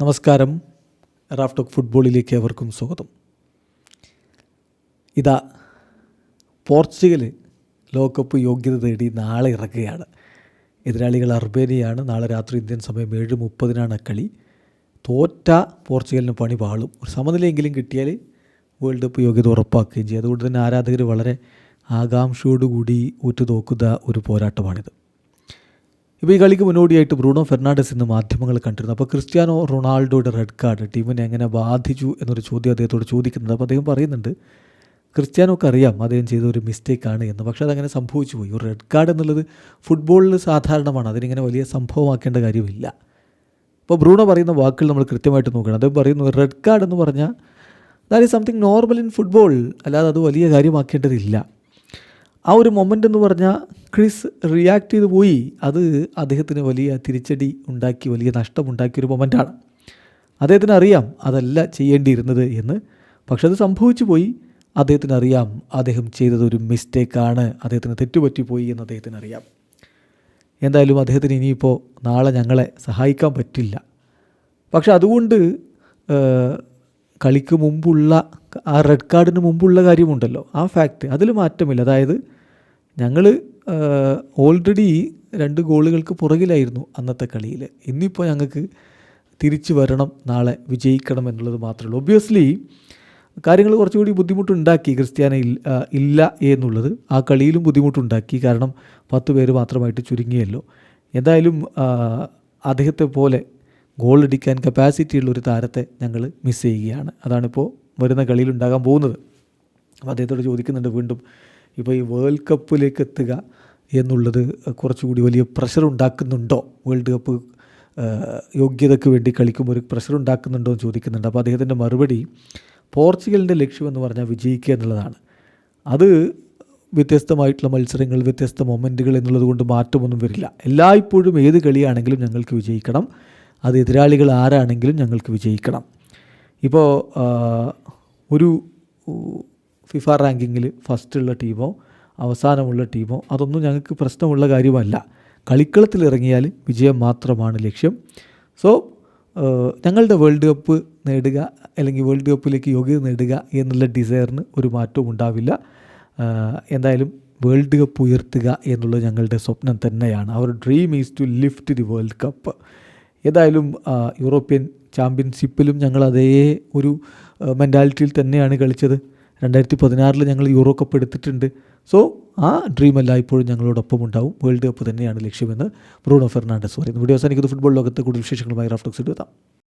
നമസ്കാരം. റാഫ്ടോക്ക് ഫുട്ബോളിലേക്ക് അവർക്കും സ്വാഗതം. ഇതാ പോർച്ചുഗൽ ലോകകപ്പ് യോഗ്യത തേടി നാളെ ഇറങ്ങുകയാണ്. എതിരാളികൾ അർബേനിയാണ് നാളെ രാത്രി ഇന്ത്യൻ സമയം ഏഴ് മുപ്പതിനാണ് കളി. തോറ്റ പോർച്ചുഗലിന് പണി പാളും. ഒരു സമനിലയെങ്കിലും കിട്ടിയാൽ വേൾഡ് കപ്പ് യോഗ്യത ഉറപ്പാക്കുകയും ചെയ്യും. അതുകൊണ്ട് തന്നെ ആരാധകർ വളരെ ആകാംക്ഷയോടുകൂടി ഉറ്റുനോക്കുന്ന ഒരു പോരാട്ടമാണിത്. ഇപ്പോൾ ഈ കളിക്ക് മുന്നോടിയായിട്ട് ബ്രൂണോ ഫെർണാണ്ടസ് ഇന്ന് മാധ്യമങ്ങൾ കണ്ടിരുന്നു. അപ്പോൾ ക്രിസ്ത്യാനോ റൊണാൾഡോയുടെ റെഡ് കാർഡ് ടീമിനെ എങ്ങനെ ബാധിച്ചു എന്നൊരു ചോദ്യം അദ്ദേഹത്തോട് ചോദിക്കുന്നത് അപ്പോൾ അദ്ദേഹം പറയുന്നുണ്ട് ക്രിസ്ത്യാനോക്ക് അറിയാം അദ്ദേഹം ചെയ്ത ഒരു മിസ്റ്റേക്കാണ് എന്ന്. പക്ഷേ അതങ്ങനെ സംഭവിച്ചു പോയി. ഒരു റെഡ് കാർഡ് എന്നുള്ളത് ഫുട്ബോളിൽ സാധാരണമാണ്. അതിനിങ്ങനെ വലിയ സംഭവമാക്കേണ്ട കാര്യമില്ല. അപ്പോൾ ബ്രൂണോ പറയുന്ന വാക്കുകൾ നമ്മൾ കൃത്യമായിട്ട് നോക്കണം. അദ്ദേഹം പറയുന്നു റെഡ് കാർഡ് എന്ന് പറഞ്ഞാൽ that is something normal in football അല്ലാതെ അത് വലിയ കാര്യമാക്കേണ്ടതില്ല. ആ ഒരു മൊമെന്റ് എന്ന് പറഞ്ഞാൽ ക്രിസ് റിയാക്ട് ചെയ്ത് പോയി. അത് അദ്ദേഹത്തിന് വലിയ തിരിച്ചടി ഉണ്ടാക്കി വലിയ നഷ്ടമുണ്ടാക്കിയൊരു മൊമെന്റാണ് അദ്ദേഹത്തിന് അറിയാം അതല്ല ചെയ്യേണ്ടിയിരുന്നത് എന്ന്. പക്ഷെ അത് സംഭവിച്ചു പോയി. അദ്ദേഹത്തിന് അറിയാം അദ്ദേഹം ചെയ്തത് ഒരു മിസ്റ്റേക്കാണ് അദ്ദേഹത്തിന് തെറ്റുപറ്റിപ്പോയി എന്ന് അദ്ദേഹത്തിന് അറിയാം. എന്തായാലും അദ്ദേഹത്തിന് ഇനിയിപ്പോൾ നാളെ ഞങ്ങളെ സഹായിക്കാൻ പറ്റില്ല. പക്ഷെ അതുകൊണ്ട് കളിക്ക് മുമ്പുള്ള ആ റെഡ് കാർഡിന് മുമ്പുള്ള കാര്യമുണ്ടല്ലോ. ആ ഫാക്റ്റ് അതിൽ മാറ്റമില്ല. അതായത് ഞങ്ങൾ ഓൾറെഡി രണ്ട് ഗോളുകൾക്ക് പുറകിലായിരുന്നു അന്നത്തെ കളിയിൽ ഇന്നിപ്പോൾ ഞങ്ങൾക്ക് തിരിച്ചു വരണം നാളെ വിജയിക്കണം എന്നുള്ളത് മാത്രമേ ഉള്ളൂ. ഒബ്വിയസ്ലി കാര്യങ്ങൾ കുറച്ചുകൂടി ബുദ്ധിമുട്ടുണ്ടാക്കി ക്രിസ്ത്യാന ഇല്ല എന്നുള്ളത് ആ കളിയിലും ബുദ്ധിമുട്ടുണ്ടാക്കി. കാരണം പത്ത് പേര് മാത്രമായിട്ട് ചുരുങ്ങിയല്ലോ. എന്തായാലും അദ്ദേഹത്തെ പോലെ ഗോൾ അടിക്കാൻ കപ്പാസിറ്റി ഉള്ള ഒരു താരത്തെ ഞങ്ങൾ മിസ് ചെയ്യുകയാണ്. അതാണിപ്പോൾ വരുന്ന കളിയിൽ ഉണ്ടാകാൻ പോകുന്നത്. അപ്പോൾ അദ്ദേഹത്തോട് ചോദിക്കുന്നുണ്ട് വീണ്ടും ഇപ്പോൾ ഈ വേൾഡ് കപ്പിലേക്ക് എത്തുക എന്നുള്ളത് കുറച്ചുകൂടി വലിയ പ്രഷർ ഉണ്ടാക്കുന്നുണ്ടോ? വേൾഡ് കപ്പ് യോഗ്യതയ്ക്ക് വേണ്ടി കളിക്കുമ്പോൾ ഒരു പ്രഷർ ഉണ്ടാക്കുന്നുണ്ടോ എന്ന് ചോദിക്കുന്നുണ്ട്. അപ്പോൾ അദ്ദേഹത്തിന്റെ മറുപടി പോർച്ചുഗലിന്റെ ലക്ഷ്യമെന്ന് പറഞ്ഞാൽ വിജയിക്കുക എന്നുള്ളതാണ്. അത് വ്യത്യസ്തമായിട്ടുള്ള മത്സരങ്ങൾ വ്യത്യസ്ത മൊമെന്റുകൾ എന്നുള്ളത് കൊണ്ട് മാറ്റമൊന്നും വരില്ല. എല്ലായ്പ്പോഴും ഏത് കളിയാണെങ്കിലും ഞങ്ങൾക്ക് വിജയിക്കണം. അത് എതിരാളികൾ ആരാണെങ്കിലും ഞങ്ങൾക്ക് വിജയിക്കണം. ഇപ്പോൾ ഒരു ഫിഫ റാങ്കിങ്ങിൽ ഫസ്റ്റുള്ള ടീമോ അവസാനമുള്ള ടീമോ അതൊന്നും ഞങ്ങൾക്ക് പ്രശ്നമുള്ള കാര്യമല്ല. കളിക്കളത്തിൽ ഇറങ്ങിയാൽ വിജയം മാത്രമാണ് ലക്ഷ്യം. സോ ഞങ്ങളുടെ വേൾഡ് കപ്പ് നേടുക അല്ലെങ്കിൽ വേൾഡ് കപ്പിലേക്ക് യോഗ്യത നേടുക എന്നുള്ള ഡിസയറിന് ഒരു മാറ്റവും ഉണ്ടാവില്ല. എന്തായാലും വേൾഡ് കപ്പ് ഉയർത്തുക എന്നുള്ളത് ഞങ്ങളുടെ സ്വപ്നം തന്നെയാണ്. അവർ dream is to lift the world cup ഏതായാലും യൂറോപ്യൻ ചാമ്പ്യൻഷിപ്പിലും ഞങ്ങൾ അതേ ഒരു മെന്റാലിറ്റിയിൽ തന്നെയാണ് കളിച്ചത്. രണ്ടായിരത്തി പതിനാറിൽ ഞങ്ങൾ യൂറോ കപ്പ് എടുത്തിട്ടുണ്ട്. സോ ആ ഡ്രീം എല്ലായ്പ്പോഴും ഞങ്ങളോടൊപ്പം ഉണ്ടാവും. വേൾഡ് കപ്പ് തന്നെയാണ് ലക്ഷ്യമെന്ന് ബ്രൂണോ ഫെർണാണ്ടസ് പറയുന്നു. വീഡിയോ അവസാനിക്കുന്നത് ഫുട്ബോൾ ലോകത്തെ കൂടുതൽ വിശേഷങ്ങളുമായി റഫ്ലക്സ് എടുത്താം